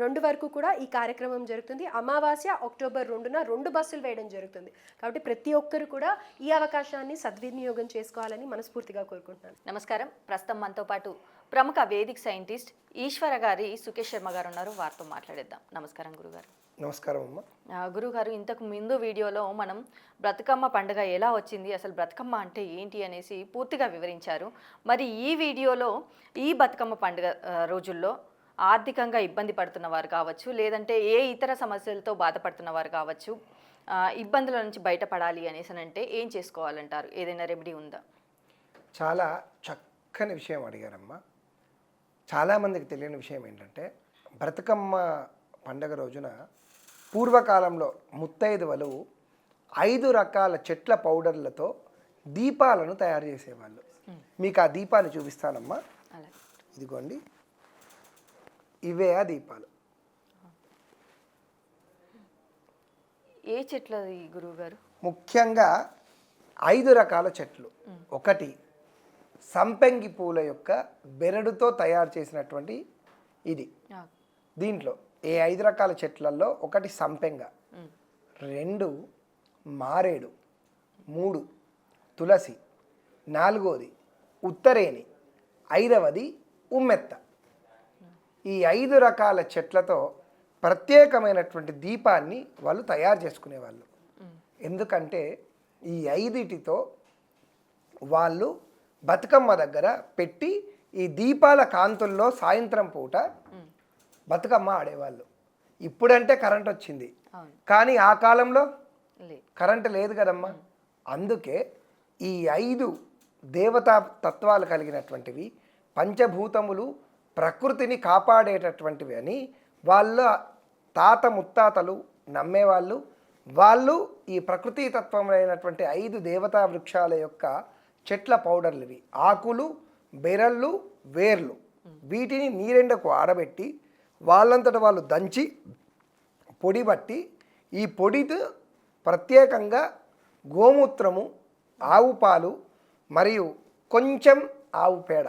రెండు వరకు కూడా ఈ కార్యక్రమం జరుగుతుంది. అమావాస్య అక్టోబర్ రెండున రెండు బస్సులు వేయడం జరుగుతుంది. కాబట్టి ప్రతి ఒక్కరు కూడా ఈ అవకాశాన్ని సద్వినియోగం చేసుకోవాలని మనస్ఫూర్తిగా కోరుకుంటున్నాను. నమస్కారం. ప్రస్తుతం మనతో పాటు ప్రముఖ వేదిక్ సైంటిస్ట్ ఈశ్వర గారి సుకేష్ శర్మ గారు ఉన్నారు. వారితో మాట్లాడేద్దాం. నమస్కారం గురుగారు. నమస్కారం అమ్మ. గురుగారు ఇంతకు ముందు వీడియోలో మనం బ్రతుకమ్మ పండుగ ఎలా వచ్చింది అసలు బ్రతుకమ్మ అంటే ఏంటి అనేసి పూర్తిగా వివరించారు. మరి ఈ వీడియోలో ఈ బతుకమ్మ పండుగ రోజుల్లో ఆర్థికంగా ఇబ్బంది పడుతున్న వారు కావచ్చు లేదంటే ఏ ఇతర సమస్యలతో బాధపడుతున్న వారు కావచ్చు ఇబ్బందుల నుంచి బయటపడాలి అనేసి అని అంటే ఏం చేసుకోవాలంటారు? ఏదైనా రెమెడీ ఉందా? చాలా చక్కని విషయం అడిగారమ్మా. చాలామందికి తెలియని విషయం ఏంటంటే బ్రతుకమ్మ పండగ రోజున పూర్వకాలంలో ముత్తైదువలు ఐదు రకాల చెట్ల పౌడర్లతో దీపాలను తయారు చేసేవాళ్ళు. మీకు ఆ దీపాన్ని చూపిస్తానమ్మా. ఇదిగోండి. ఇవే ఆ దీపాలు. ఏ చెట్లది గురువు గారు ముఖ్యంగా ఐదు రకాల చెట్లు. ఒకటి సంపెంగి పూల యొక్క బెరడుతో తయారు చేసినటువంటి ఇది. దీంట్లో ఏ ఐదు రకాల చెట్లలో ఒకటి సంపెంగ రెండు మారేడు మూడు తులసి నాలుగోది ఉత్తరేణి ఐదవది ఉమ్మెత్త. ఈ ఐదు రకాల చెట్లతో ప్రత్యేకమైనటువంటి దీపాన్ని వాళ్ళు తయారు చేసుకునేవాళ్ళు. ఎందుకంటే ఈ ఐదిటితో వాళ్ళు బతుకమ్మ దగ్గర పెట్టి ఈ దీపాల కాంతుల్లో సాయంత్రం పూట బతుకమ్మ ఆడేవాళ్ళు. ఇప్పుడంటే కరెంట్ వచ్చింది. కానీ ఆ కాలంలో కరెంట్ లేదు కదమ్మా. అందుకే ఈ ఐదు దేవతా తత్వాలు కలిగినటువంటివి పంచభూతములు ప్రకృతిని కాపాడేటటువంటివి అని వాళ్ళ తాత ముత్తాతలు నమ్మేవాళ్ళు. వాళ్ళు ఈ ప్రకృతి తత్వమైనటువంటి ఐదు దేవతా వృక్షాల యొక్క చెట్ల పౌడర్లు ఇవి ఆకులు బెరళ్ళు వేర్లు. వీటిని నీరెండకు ఆరబెట్టి వాళ్ళంతట వాళ్ళు దంచి పొడి బట్టి ఈ పొడితో ప్రత్యేకంగా గోమూత్రము ఆవు పాలు మరియు కొంచెం ఆవు పేడ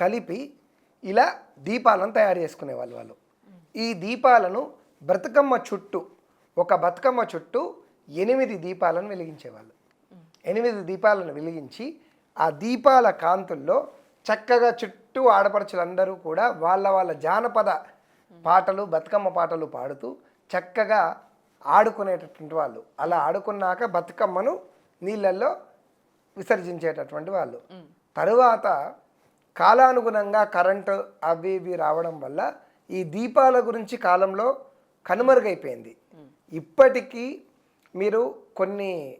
కలిపి ఇలా దీపాలను తయారు చేసుకునేవాళ్ళు వాళ్ళు ఈ దీపాలను బ్రతుకమ్మ చుట్టూ ఒక బతుకమ్మ చుట్టూ ఎనిమిది దీపాలను వెలిగించేవాళ్ళు. ఎనిమిది దీపాలను వెలిగించి ఆ దీపాల కాంతుల్లో చక్కగా చుట్టూ ఆడపడుచులందరూ కూడా వాళ్ళ వాళ్ళ జానపద పాటలు బతుకమ్మ పాటలు పాడుతూ చక్కగా ఆడుకునేటటువంటి వాళ్ళు. అలా ఆడుకున్నాక బతుకమ్మను నీళ్ళల్లో విసర్జించేటటువంటి వాళ్ళు. తరువాత కాలానుగుణంగా కరెంటు అవి ఇవి రావడం వల్ల ఈ దీపాల గురించి కాలంలో కనుమరుగైపోయింది. ఇప్పటికీ మీరు కొన్ని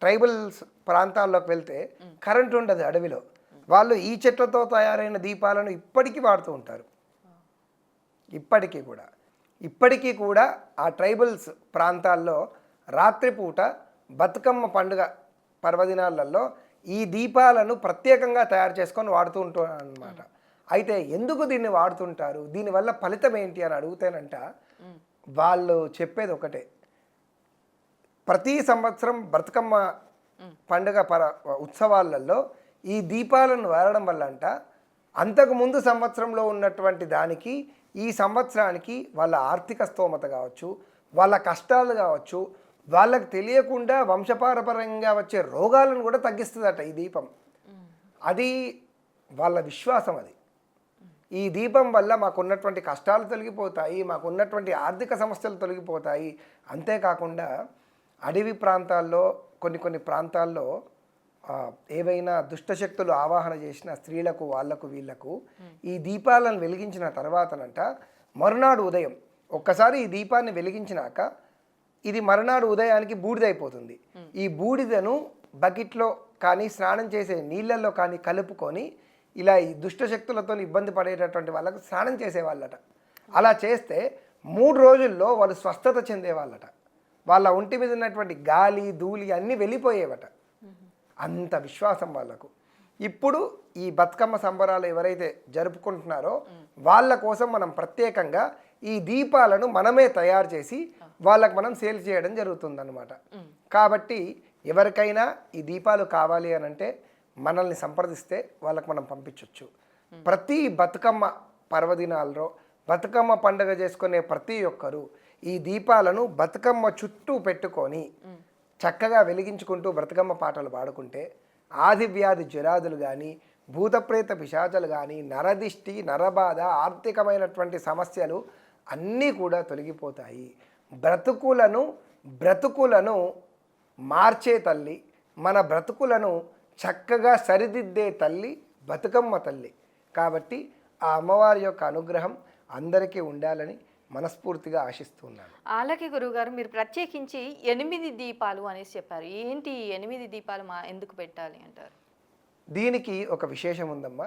ట్రైబల్స్ ప్రాంతాల్లోకి వెళ్తే కరెంట్ ఉండదు అడవిలో. వాళ్ళు ఈ చెట్లతో తయారైన దీపాలను ఇప్పటికీ వాడుతూ ఉంటారు. ఇప్పటికీ కూడా. ఇప్పటికీ కూడా ఆ ట్రైబల్స్ ప్రాంతాల్లో రాత్రిపూట బతుకమ్మ పండుగ పర్వదినాలలో ఈ దీపాలను ప్రత్యేకంగా తయారు చేసుకొని వాడుతూ ఉంటారు అనమాట అయితే ఎందుకు దీన్ని వాడుతుంటారు? దీనివల్ల ఫలితం ఏంటి అని అడుగుతేనంట. వాళ్ళు చెప్పేది ఒకటే. ప్రతి సంవత్సరం బతుకమ్మ పండుగ పర ఉత్సవాలలో ఈ దీపాలను వాడడం వల్ల అంట అంతకు ముందు సంవత్సరంలో ఉన్నటువంటి దానికి ఈ సంవత్సరానికి వాళ్ళ ఆర్థిక స్తోమత కావచ్చు వాళ్ళ కష్టాలు కావచ్చు వాళ్ళకి తెలియకుండా వంశపారపరంగా వచ్చే రోగాలను కూడా తగ్గిస్తుందట ఈ దీపం. అది వాళ్ళ విశ్వాసం అది. ఈ దీపం వల్ల మాకున్నటువంటి కష్టాలు తొలగిపోతాయి మాకున్నటువంటి ఆర్థిక సమస్యలు తొలగిపోతాయి. అంతేకాకుండా అడవి ప్రాంతాల్లో కొన్ని కొన్ని ప్రాంతాల్లో ఏవైనా దుష్టశక్తులు ఆవాహన చేసిన స్త్రీలకు వాళ్ళకు వీళ్ళకు ఈ దీపాలను వెలిగించిన తర్వాతనంట మరునాడు ఉదయం ఒక్కసారి ఈ దీపాన్ని వెలిగించినాక ఇది మరునాడు ఉదయానికి బూడిదైపోతుంది. ఈ బూడిదను బకెట్లో కానీ స్నానం చేసే నీళ్ళల్లో కానీ కలుపుకొని ఇలా ఈ దుష్టశక్తులతో ఇబ్బంది పడేటటువంటి వాళ్ళకు స్నానం చేసేవాళ్ళట. అలా చేస్తే మూడు రోజుల్లో వాళ్ళు స్వస్థత చెందేవాళ్ళట. వాళ్ళ ఒంటి మీద ఉన్నటువంటి గాలి ధూళి అన్నీ వెళ్ళిపోయేవట. అంత విశ్వాసం వాళ్ళకు. ఇప్పుడు ఈ బతుకమ్మ సంబరాలు ఎవరైతే జరుపుకుంటున్నారో వాళ్ళ కోసం మనం ప్రత్యేకంగా ఈ దీపాలను మనమే తయారు చేసి వాళ్ళకు మనం సేల్ చేయడం జరుగుతుందన్నమాట. కాబట్టి ఎవరికైనా ఈ దీపాలు కావాలి అని అంటే మనల్ని సంప్రదిస్తే వాళ్ళకి మనం పంపించవచ్చు ప్రతి బతుకమ్మ పర్వదినాల్లో బతుకమ్మ పండుగ చేసుకునే ప్రతి ఒక్కరూ ఈ దీపాలను బతుకమ్మ చుట్టూ పెట్టుకొని చక్కగా వెలిగించుకుంటూ బ్రతకమ్మ పాటలు పాడుకుంటే ఆది వ్యాధి జ్వరాదులు కానీ భూతప్రేత పిశాచాలు కానీ నరదిష్టి నరబాధ ఆర్థికమైనటువంటి సమస్యలు అన్నీ కూడా తొలగిపోతాయి. బ్రతుకులను బ్రతుకులను మార్చే తల్లి మన బ్రతుకులను చక్కగా సరిదిద్దే తల్లి బతుకమ్మ తల్లి. కాబట్టి ఆ అమ్మవారి యొక్క అనుగ్రహం అందరికీ ఉండాలని మనస్ఫూర్తిగా ఆశిస్తున్నాను. అలాగే గురువుగారు మీరు ప్రత్యేకించి ఎనిమిది దీపాలు అనేసి చెప్పారు. ఏంటి ఎనిమిది దీపాలు మా ఎందుకు పెట్టాలి అంటారు? దీనికి ఒక విశేషం ఉందమ్మా.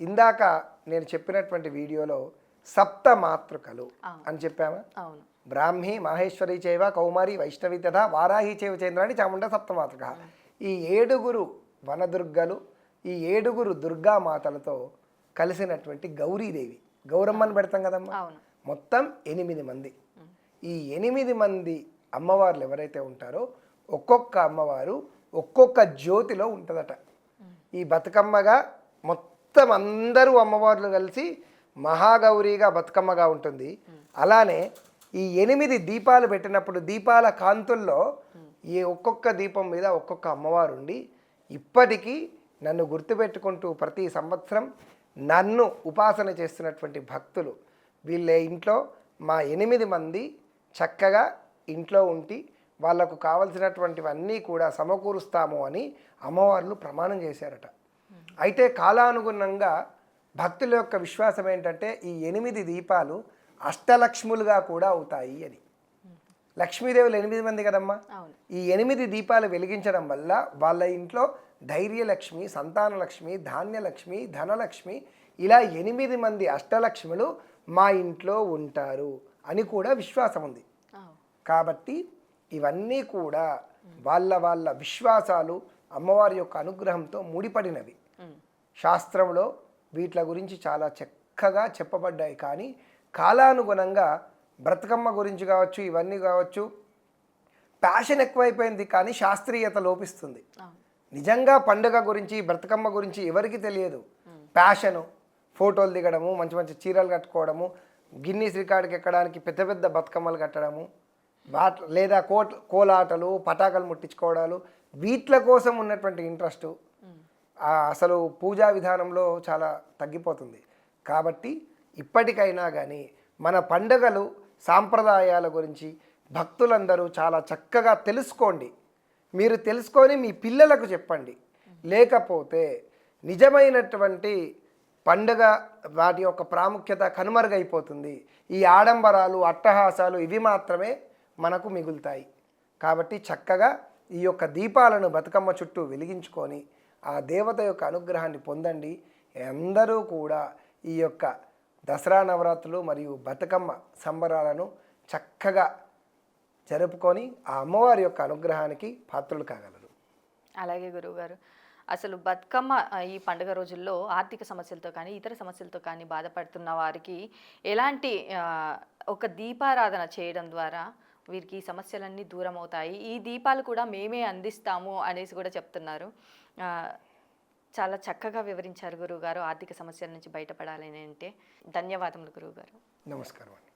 ఇందాక నేను చెప్పినటువంటి వీడియోలో సప్త మాతృకలు అని చెప్పామా? అవును. బ్రాహ్మి మాహేశ్వరి చేవ కౌమారి వైష్ణవి తథా వారాహి చేవ చంద్రాన్ని చాముండ సప్తమాతృక. ఈ ఏడుగురు వనదుర్గలు ఈ ఏడుగురు దుర్గామాతలతో కలిసినటువంటి గౌరీదేవి. గౌరమ్మని పెడతాం కదమ్మా? మొత్తం ఎనిమిది మంది. ఈ ఎనిమిది మంది అమ్మవార్లు ఎవరైతే ఉంటారో ఒక్కొక్క అమ్మవారు ఒక్కొక్క జ్యోతిలో ఉంటుందట. ఈ బతుకమ్మగా మొత్తం అందరూ అమ్మవార్లు కలిసి మహాగౌరిగా బతుకమ్మగా ఉంటుంది. అలానే ఈ ఎనిమిది దీపాలు పెట్టినప్పుడు దీపాల కాంతుల్లో ఈ ఒక్కొక్క దీపం మీద ఒక్కొక్క అమ్మవారు ఉండి ఇప్పటికీ నన్ను గుర్తుపెట్టుకుంటూ ప్రతి సంవత్సరం నన్ను ఉపాసన చేస్తున్నటువంటి భక్తులు. వీళ్ళ ఇంట్లో మా ఎనిమిది మంది చక్కగా ఇంట్లో ఉండి వాళ్ళకు కావలసినటువంటివన్నీ కూడా సమకూరుస్తాము అని అమ్మవార్లు ప్రమాణం చేశారట. అయితే కాలానుగుణంగా భక్తుల యొక్క విశ్వాసం ఏంటంటే ఈ ఎనిమిది దీపాలు అష్టలక్ష్ములుగా కూడా అవుతాయి అని. లక్ష్మీదేవులు ఎనిమిది మంది కదమ్మా? ఈ ఎనిమిది దీపాలు వెలిగించడం వల్ల వాళ్ళ ఇంట్లో ధైర్యలక్ష్మి సంతానలక్ష్మి ధాన్యలక్ష్మి ధనలక్ష్మి ఇలా ఎనిమిది మంది అష్టలక్ష్ములు మా ఇంట్లో ఉంటారు అని కూడా విశ్వాసం ఉంది. కాబట్టి ఇవన్నీ కూడా వాళ్ళ వాళ్ళ విశ్వాసాలు అమ్మవారి యొక్క అనుగ్రహంతో ముడిపడినవి. శాస్త్రంలో వీట్ల గురించి చాలా చక్కగా చెప్పబడ్డాయి. కానీ కాలానుగుణంగా బ్రతకమ్మ గురించి కావచ్చు ఇవన్నీ కావచ్చు ప్యాషన్ ఎక్కువైపోయింది కానీ శాస్త్రీయత లోపిస్తుంది. నిజంగా పండుగ గురించి బ్రతకమ్మ గురించి ఎవరికి తెలియదు. ప్యాషను ఫోటోలు దిగడము మంచి మంచి చీరలు కట్టుకోవడము గిన్నీస్ రికార్డుకి ఎక్కడానికి పెద్ద పెద్ద బతుకమ్మలు కట్టడము వాట్ లేదా కోట్ కోలాటలు పటాకులు ముట్టించుకోవడాలు వీట్ల కోసం ఉన్నటువంటి ఇంట్రెస్ట్ అసలు పూజా విధానంలో చాలా తగ్గిపోతుంది. కాబట్టి ఇప్పటికైనా కానీ మన పండుగలు సాంప్రదాయాల గురించి భక్తులందరూ చాలా చక్కగా తెలుసుకోండి. మీరు తెలుసుకొని మీ పిల్లలకు చెప్పండి. లేకపోతే నిజమైనటువంటి పండుగ వాటి యొక్క ప్రాముఖ్యత కనుమరుగైపోతుంది. ఈ ఆడంబరాలు అట్టహాసాలు ఇవి మాత్రమే మనకు మిగులుతాయి. కాబట్టి చక్కగా ఈ యొక్క దీపాలను బతుకమ్మ చుట్టూ వెలిగించుకొని ఆ దేవత యొక్క అనుగ్రహాన్ని పొందండి. అందరూ కూడా ఈ యొక్క దసరా నవరాత్రులు మరియు బతుకమ్మ సంబరాలను చక్కగా జరుపుకొని ఆ అమ్మవారి యొక్క అనుగ్రహానికి పాత్రలు కాగలరు. అలాగే గురువుగారు. అసలు బతుకమ్మ ఈ పండుగ రోజుల్లో ఆర్థిక సమస్యలతో కానీ ఇతర సమస్యలతో కానీ బాధపడుతున్న వారికి ఎలాంటి ఒక దీపారాధన చేయడం ద్వారా వీరికి ఈ సమస్యలన్నీ దూరం అవుతాయి ఈ దీపాలు కూడా మేమే అందిస్తాము అనేసి కూడా చెప్తున్నారు. చాలా చక్కగా వివరించారు గురువుగారు. ఆర్థిక సమస్యల నుంచి బయటపడాలని అంటే ధన్యవాదములు గురువుగారు. నమస్కారం అండి.